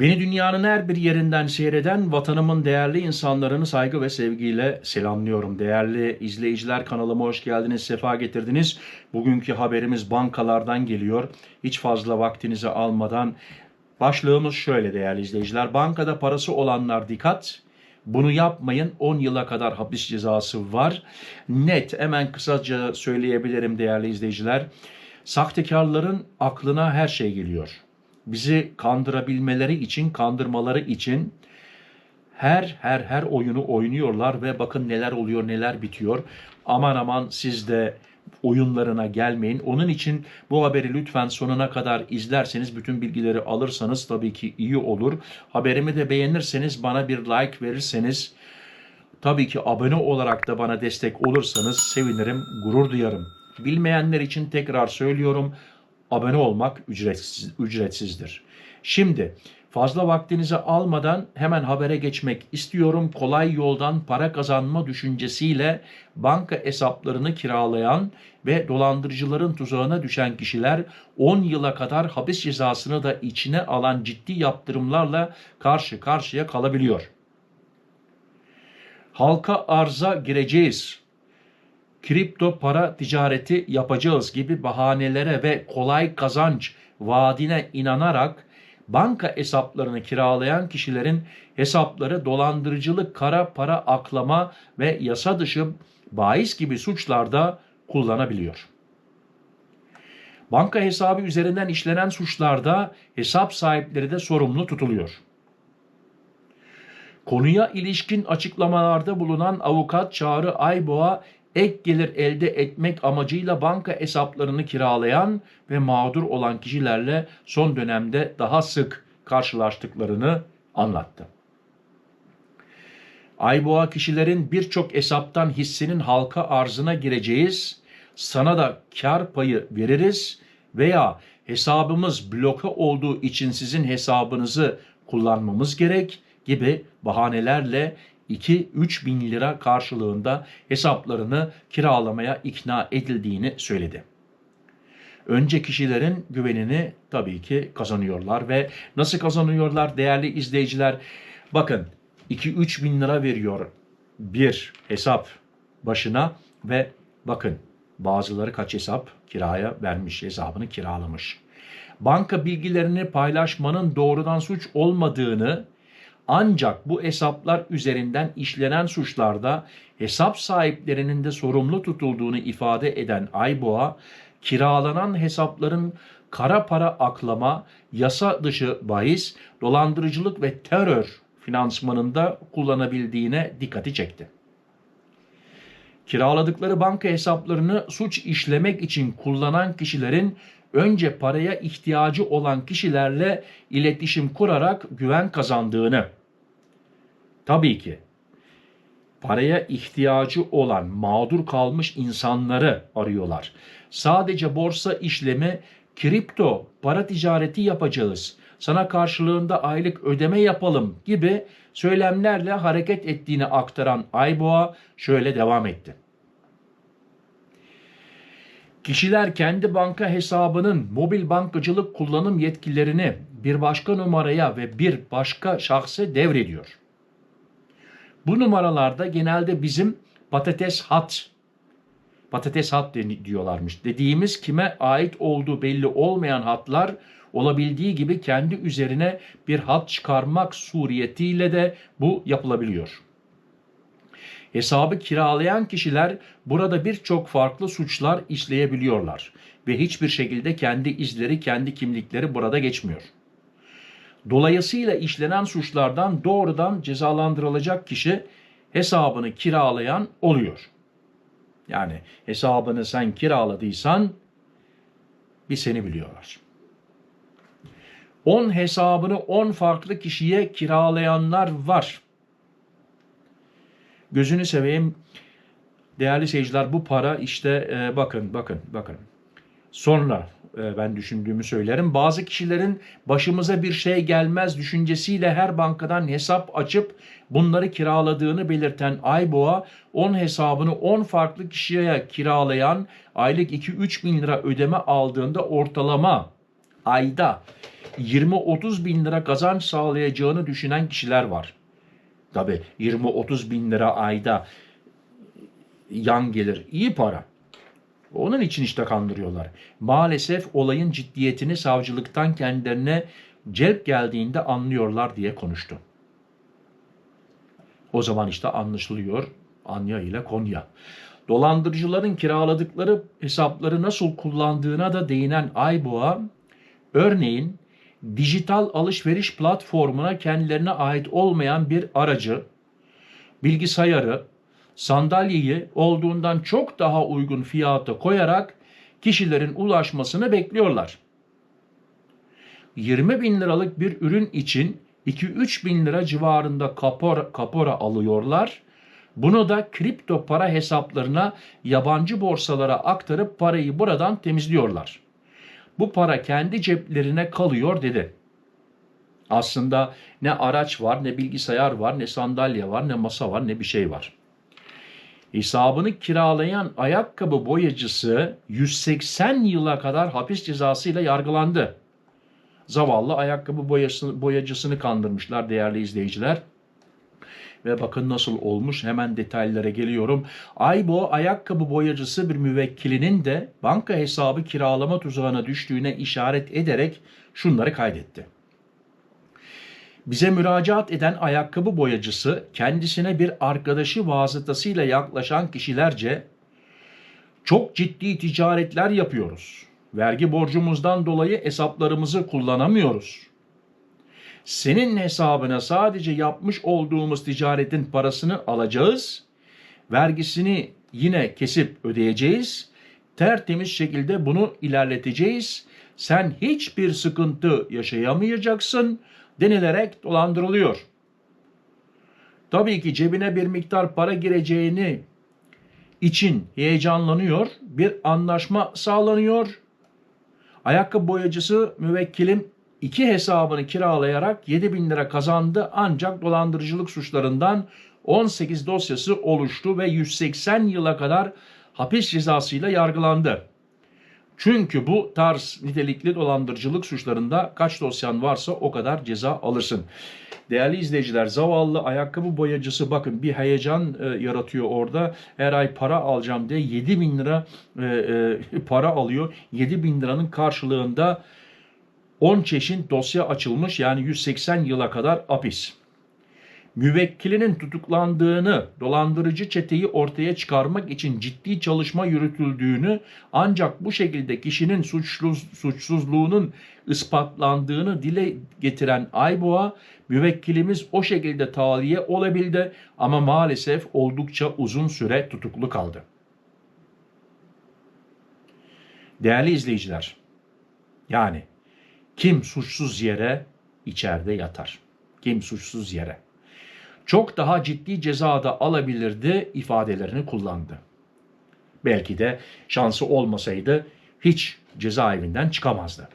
Beni dünyanın her bir yerinden seyreden vatanımın değerli insanlarını saygı ve sevgiyle selamlıyorum. Değerli izleyiciler kanalıma hoş geldiniz, sefa getirdiniz. Bugünkü haberimiz bankalardan geliyor. Hiç fazla vaktinizi almadan başlığımız şöyle değerli izleyiciler. Bankada parası olanlar dikkat. Bunu yapmayın 10 yıla kadar hapis cezası var. Net hemen kısaca söyleyebilirim değerli izleyiciler. Sahtekarların aklına her şey geliyor bizi kandırabilmeleri için, kandırmaları için her her her oyunu oynuyorlar ve bakın neler oluyor, neler bitiyor. Aman aman siz de oyunlarına gelmeyin. Onun için bu haberi lütfen sonuna kadar izlerseniz, bütün bilgileri alırsanız tabii ki iyi olur. Haberimi de beğenirseniz, bana bir like verirseniz, tabii ki abone olarak da bana destek olursanız sevinirim, gurur duyarım. Bilmeyenler için tekrar söylüyorum abone olmak ücretsiz, ücretsizdir. Şimdi fazla vaktinizi almadan hemen habere geçmek istiyorum. Kolay yoldan para kazanma düşüncesiyle banka hesaplarını kiralayan ve dolandırıcıların tuzağına düşen kişiler 10 yıla kadar hapis cezasını da içine alan ciddi yaptırımlarla karşı karşıya kalabiliyor. Halka arza gireceğiz kripto para ticareti yapacağız gibi bahanelere ve kolay kazanç vaadine inanarak banka hesaplarını kiralayan kişilerin hesapları dolandırıcılık, kara para aklama ve yasa dışı bahis gibi suçlarda kullanabiliyor. Banka hesabı üzerinden işlenen suçlarda hesap sahipleri de sorumlu tutuluyor. Konuya ilişkin açıklamalarda bulunan avukat Çağrı Ayboğa ek gelir elde etmek amacıyla banka hesaplarını kiralayan ve mağdur olan kişilerle son dönemde daha sık karşılaştıklarını anlattı. Ayboğa kişilerin birçok hesaptan hissenin halka arzına gireceğiz, sana da kar payı veririz veya hesabımız bloke olduğu için sizin hesabınızı kullanmamız gerek gibi bahanelerle 2-3 bin lira karşılığında hesaplarını kiralamaya ikna edildiğini söyledi. Önce kişilerin güvenini tabii ki kazanıyorlar ve nasıl kazanıyorlar değerli izleyiciler? Bakın 2-3 bin lira veriyor bir hesap başına ve bakın bazıları kaç hesap kiraya vermiş hesabını kiralamış. Banka bilgilerini paylaşmanın doğrudan suç olmadığını ancak bu hesaplar üzerinden işlenen suçlarda hesap sahiplerinin de sorumlu tutulduğunu ifade eden Ayboğa, kiralanan hesapların kara para aklama, yasa dışı bahis, dolandırıcılık ve terör finansmanında kullanabildiğine dikkati çekti. Kiraladıkları banka hesaplarını suç işlemek için kullanan kişilerin önce paraya ihtiyacı olan kişilerle iletişim kurarak güven kazandığını, tabii ki paraya ihtiyacı olan mağdur kalmış insanları arıyorlar. Sadece borsa işlemi, kripto, para ticareti yapacağız. Sana karşılığında aylık ödeme yapalım gibi söylemlerle hareket ettiğini aktaran Ayboğa şöyle devam etti. Kişiler kendi banka hesabının mobil bankacılık kullanım yetkilerini bir başka numaraya ve bir başka şahse devrediyor. Bu numaralarda genelde bizim patates hat, patates hat diyorlarmış. Dediğimiz kime ait olduğu belli olmayan hatlar olabildiği gibi kendi üzerine bir hat çıkarmak suriyetiyle de bu yapılabiliyor. Hesabı kiralayan kişiler burada birçok farklı suçlar işleyebiliyorlar ve hiçbir şekilde kendi izleri, kendi kimlikleri burada geçmiyor. Dolayısıyla işlenen suçlardan doğrudan cezalandırılacak kişi hesabını kiralayan oluyor. Yani hesabını sen kiraladıysan bir seni biliyorlar. 10 hesabını 10 farklı kişiye kiralayanlar var. Gözünü seveyim değerli seyirciler bu para işte e, bakın bakın bakın. Sonra e, ben düşündüğümü söylerim. Bazı kişilerin başımıza bir şey gelmez düşüncesiyle her bankadan hesap açıp bunları kiraladığını belirten Ayboğa 10 hesabını 10 farklı kişiye kiralayan aylık 2-3 bin lira ödeme aldığında ortalama ayda 20-30 bin lira kazanç sağlayacağını düşünen kişiler var. Tabi 20-30 bin lira ayda yan gelir. iyi para. Onun için işte kandırıyorlar. Maalesef olayın ciddiyetini savcılıktan kendilerine celp geldiğinde anlıyorlar diye konuştu. O zaman işte anlaşılıyor Anya ile Konya. Dolandırıcıların kiraladıkları hesapları nasıl kullandığına da değinen Ayboğa, örneğin dijital alışveriş platformuna kendilerine ait olmayan bir aracı, bilgisayarı, sandalyeyi olduğundan çok daha uygun fiyata koyarak kişilerin ulaşmasını bekliyorlar. 20 bin liralık bir ürün için 2-3 bin lira civarında kapora, kapora alıyorlar. Bunu da kripto para hesaplarına yabancı borsalara aktarıp parayı buradan temizliyorlar. Bu para kendi ceplerine kalıyor dedi. Aslında ne araç var, ne bilgisayar var, ne sandalye var, ne masa var, ne bir şey var. Hesabını kiralayan ayakkabı boyacısı 180 yıla kadar hapis cezasıyla yargılandı. Zavallı ayakkabı boyasını, boyacısını kandırmışlar değerli izleyiciler. Ve bakın nasıl olmuş hemen detaylara geliyorum. Aybo ayakkabı boyacısı bir müvekkilinin de banka hesabı kiralama tuzağına düştüğüne işaret ederek şunları kaydetti. Bize müracaat eden ayakkabı boyacısı kendisine bir arkadaşı vasıtasıyla yaklaşan kişilerce çok ciddi ticaretler yapıyoruz. Vergi borcumuzdan dolayı hesaplarımızı kullanamıyoruz. Senin hesabına sadece yapmış olduğumuz ticaretin parasını alacağız. Vergisini yine kesip ödeyeceğiz. Tertemiz şekilde bunu ilerleteceğiz. Sen hiçbir sıkıntı yaşayamayacaksın denilerek dolandırılıyor. Tabii ki cebine bir miktar para gireceğini için heyecanlanıyor. Bir anlaşma sağlanıyor. Ayakkabı boyacısı müvekkilim iki hesabını kiralayarak 7 bin lira kazandı ancak dolandırıcılık suçlarından 18 dosyası oluştu ve 180 yıla kadar hapis cezasıyla yargılandı. Çünkü bu tarz nitelikli dolandırıcılık suçlarında kaç dosyan varsa o kadar ceza alırsın. Değerli izleyiciler zavallı ayakkabı boyacısı bakın bir heyecan e, yaratıyor orada. Her ay para alacağım diye 7 bin lira e, e, para alıyor. 7 bin liranın karşılığında 10 çeşit dosya açılmış yani 180 yıla kadar hapis. Müvekkilinin tutuklandığını, dolandırıcı çeteyi ortaya çıkarmak için ciddi çalışma yürütüldüğünü ancak bu şekilde kişinin suçsuz, suçsuzluğunun ispatlandığını dile getiren Ayboğa, müvekkilimiz o şekilde tahliye olabildi ama maalesef oldukça uzun süre tutuklu kaldı. Değerli izleyiciler, yani kim suçsuz yere içeride yatar? Kim suçsuz yere? Çok daha ciddi ceza da alabilirdi ifadelerini kullandı. Belki de şansı olmasaydı hiç cezaevinden çıkamazdı.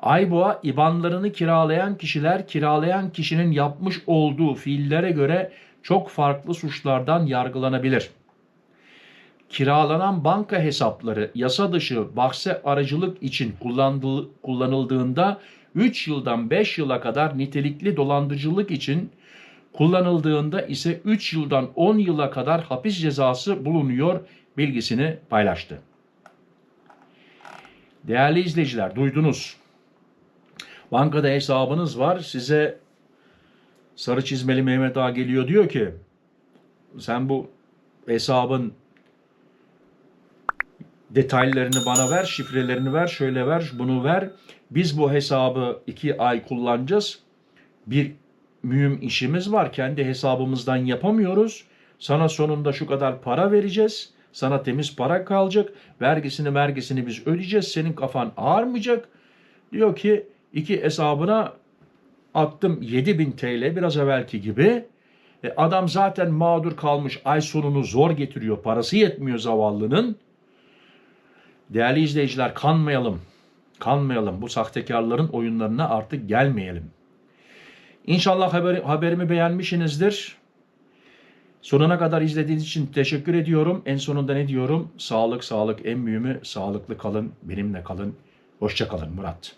Ayboğa ibanlarını kiralayan kişiler kiralayan kişinin yapmış olduğu fiillere göre çok farklı suçlardan yargılanabilir. Kiralanan banka hesapları yasa dışı bahse aracılık için kullanıldığında 3 yıldan 5 yıla kadar nitelikli dolandırıcılık için kullanıldığında ise 3 yıldan 10 yıla kadar hapis cezası bulunuyor bilgisini paylaştı. Değerli izleyiciler duydunuz. Bankada hesabınız var. Size sarı çizmeli Mehmet Ağa geliyor diyor ki sen bu hesabın detaylarını bana ver, şifrelerini ver, şöyle ver, bunu ver. Biz bu hesabı iki ay kullanacağız. Bir mühim işimiz var. Kendi hesabımızdan yapamıyoruz. Sana sonunda şu kadar para vereceğiz. Sana temiz para kalacak. Vergisini vergisini biz ödeyeceğiz. Senin kafan ağarmayacak. Diyor ki iki hesabına attım 7000 TL biraz evvelki gibi. E adam zaten mağdur kalmış ay sonunu zor getiriyor. Parası yetmiyor zavallının. Değerli izleyiciler kanmayalım. Kanmayalım. Bu sahtekarların oyunlarına artık gelmeyelim. İnşallah haber, haberimi beğenmişsinizdir. Sonuna kadar izlediğiniz için teşekkür ediyorum. En sonunda ne diyorum? Sağlık, sağlık en mühimi. Sağlıklı kalın, benimle kalın. Hoşça kalın Murat.